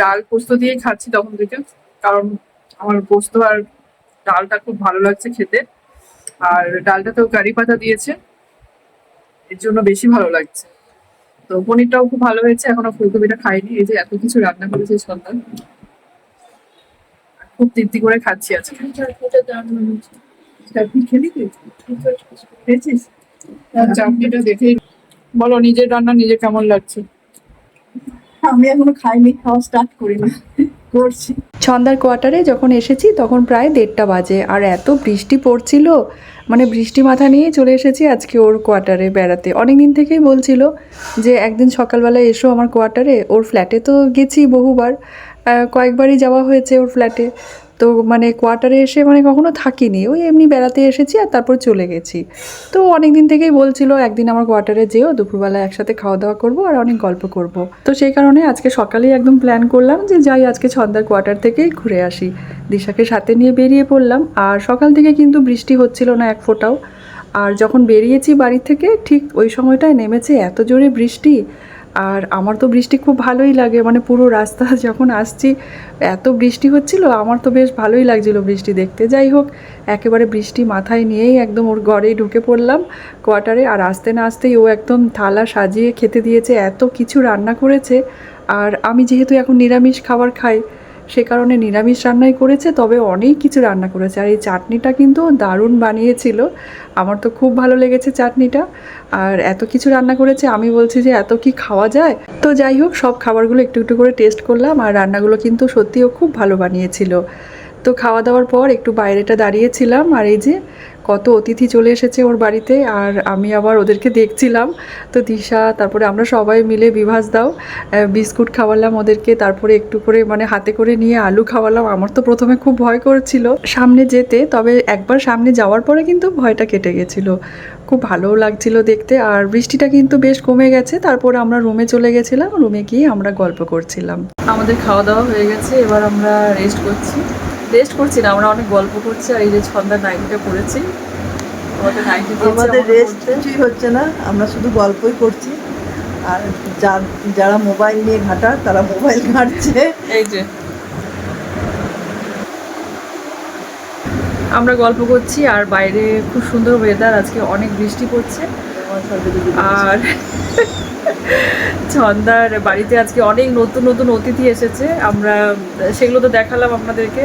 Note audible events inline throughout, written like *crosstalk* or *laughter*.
ডাল পোস্ত দিয়ে খাচ্ছি তখন থেকে কারণ আমার পোস্ত আর ডালটা খুব ভালো লাগছে খেতে। আর ডালটা তো কারি পাতা দিয়েছে এর জন্য বেশি ভালো লাগছে। তো পনিরটাও খুব ভালো হয়েছে এখনও ফুলকপিটা খাইনি এই যে এত কিছু রান্না করেছে সন্তান। খুব তৃপ্তি করে খাচ্ছি আজকে। খেলি তুই? খেয়েছিস? চাটনিটা দেখেই বলো নিজের রান্না নিজে কেমন লাগছে? আমি এখনও খাইনি, খাওয়া স্টার্ট করি না করছি ছন্দার কোয়ার্টারে যখন এসেছি, তখন প্রায় দেড়টা বাজে, আর এত বৃষ্টি পড়ছিল মানে বৃষ্টি মাথা নিয়ে চলে এসেছি আজকে ওর কোয়ার্টারে বেড়াতে। অনেক দিন থেকেই বলছিল যে, একদিন সকালবেলা এসো আমার কোয়ার্টারে ওর ফ্ল্যাটে তো গেছি বহুবার কয়েকবারই যাওয়া হয়েছে ওর ফ্ল্যাটে তো মানে কোয়ার্টারে এসে মানে কখনো থাকিনি। ওই এমনি বেড়াতে এসেছি আর তারপর চলে গেছি। তো অনেক দিন থেকেই বলছিল, একদিন আমার কোয়ার্টারে যেও, দুপুরবেলা একসাথে খাওয়া দাওয়া করব আর অনেক গল্প করব। তো সেই কারণে আজকে সকালেই একদম প্ল্যান করলাম যে যাই আজকে ছন্দার কোয়ার্টার থেকেই ঘুরে আসি। দিশাকে সাথে নিয়ে বেরিয়ে পড়লাম আর সকাল থেকে কিন্তু বৃষ্টি হচ্ছিল না এক ফোঁটাও। আর যখন বেরিয়েছি বাড়ি থেকে, ঠিক ওই সময়টায় নেমেছে এত জোরে বৃষ্টি। আর আমার তো বৃষ্টি খুব ভালোই লাগে মানে পুরো রাস্তা *laughs* যখন আসছি, এত বৃষ্টি হচ্ছিল, আমার তো বেশ ভালোই লাগছিল বৃষ্টি দেখতে। যাই হোক, একেবারে বৃষ্টি মাথায় নিয়েই একদম ওর ঘরেই ঢুকে পড়লাম কোয়ার্টারে, আর আসতে না আসতেই ও একদম থালা সাজিয়ে খেতে দিয়েছে, এত কিছু রান্না করেছে। আর আমি যেহেতু এখন নিরামিষ খাবার খাই সে কারণে নিরামিষ রান্নাই করেছে, তবে অনেক কিছু রান্না করেছে। আর এই চাটনিটা কিন্তু দারুণ বানিয়েছিল। আমার তো খুব ভালো লেগেছে চাটনিটা। আর এত কিছু রান্না করেছে, আমি বলছি যে এত কি খাওয়া যায়? তো যাই হোক, সব খাবারগুলো একটু একটু করে টেস্ট করলাম। আর রান্নাগুলো কিন্তু সত্যিও খুব ভালো বানিয়েছিল। তো খাওয়া দাওয়ার পর একটু বাইরেটা দাঁড়িয়েছিলাম আর এই যে কত অতিথি চলে এসেছে ওর বাড়িতে আর আমি আবার ওদেরকে দেখছিলাম। তো দিশা, তারপরে আমরা সবাই মিলে বিভাস দাও বিস্কুট খাওয়ালাম ওদেরকে, তারপরে একটু করে মানে হাতে করে নিয়ে আলু খাওয়ালাম। আমার তো প্রথমে খুব ভয় করেছিল সামনে যেতে, তবে একবার সামনে যাওয়ার পরে কিন্তু ভয়টা কেটে গেছিল। খুব ভালোও লাগছিল দেখতে আর বৃষ্টিটা কিন্তু বেশ কমে গেছে। তারপরে আমরা রুমে চলে গেছিলাম, রুমে গিয়ে আমরা গল্প করছিলাম। আমাদের খাওয়া দাওয়া হয়ে গেছে, এবার আমরা রেস্ট করছি। রেস্ট করছি না আমরা অনেক গল্প করছি আর এই যে ছন্দার নাইটিটা পড়েছি আমাদের রেস্ট কিছুই হচ্ছে না আমরা শুধু গল্পই করছি আর যার যারা মোবাইল নিয়ে ঘাটার তারা মোবাইল ঘাটছে। এই যে। আমরা গল্প করছি আর বাইরে খুব সুন্দর ওয়েদার আজকে অনেক বৃষ্টি পড়ছে। আর ছন্দার বাড়িতে আজকে অনেক নতুন নতুন অতিথি এসেছে আমরা সেগুলো তো দেখালাম আপনাদেরকে।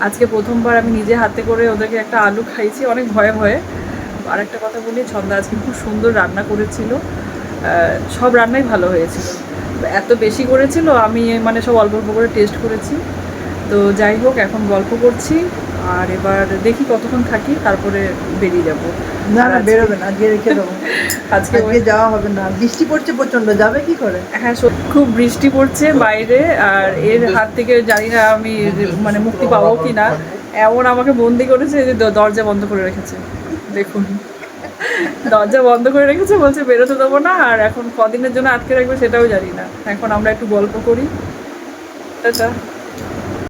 আজকে প্রথমবার আমি নিজে হাতে করে ওদেরকে একটা আলু খাইছি অনেক ভয়ে ভয়ে। আর একটা কথা বলি, ছন্দা আজকে খুব সুন্দর রান্না করেছিল। সব রান্নাই ভালো হয়েছিল। এত বেশি করেছিল, আমি মানে সব অল্প অল্প করে টেস্ট করেছি। তো যাই হোক, এখন গল্প করছি। আর এবার দেখি কতক্ষণ থাকি তারপরে বেরিয়ে যাব। না না বেরোবে না আজকে রেখে দেবো। *laughs* আজকে আজকে যাওয়া হবে না। বৃষ্টি পড়ছে প্রচণ্ড যাবে কি করে? হ্যাঁ সত্যি খুব বৃষ্টি পড়ছে বাইরে আর এর হাত থেকে জানি না আমি মানে মুক্তি পাবো কি না এমন আমাকে বন্দি করেছে যে দরজা বন্ধ করে রেখেছে। দেখুন। দরজা বন্ধ করে রেখেছে বলছে বেরোতে দেবো না আর এখন কদিনের জন্য আটকে রাখবে সেটাও জানি না। এখন আমরা একটু গল্প করি। আচ্ছা।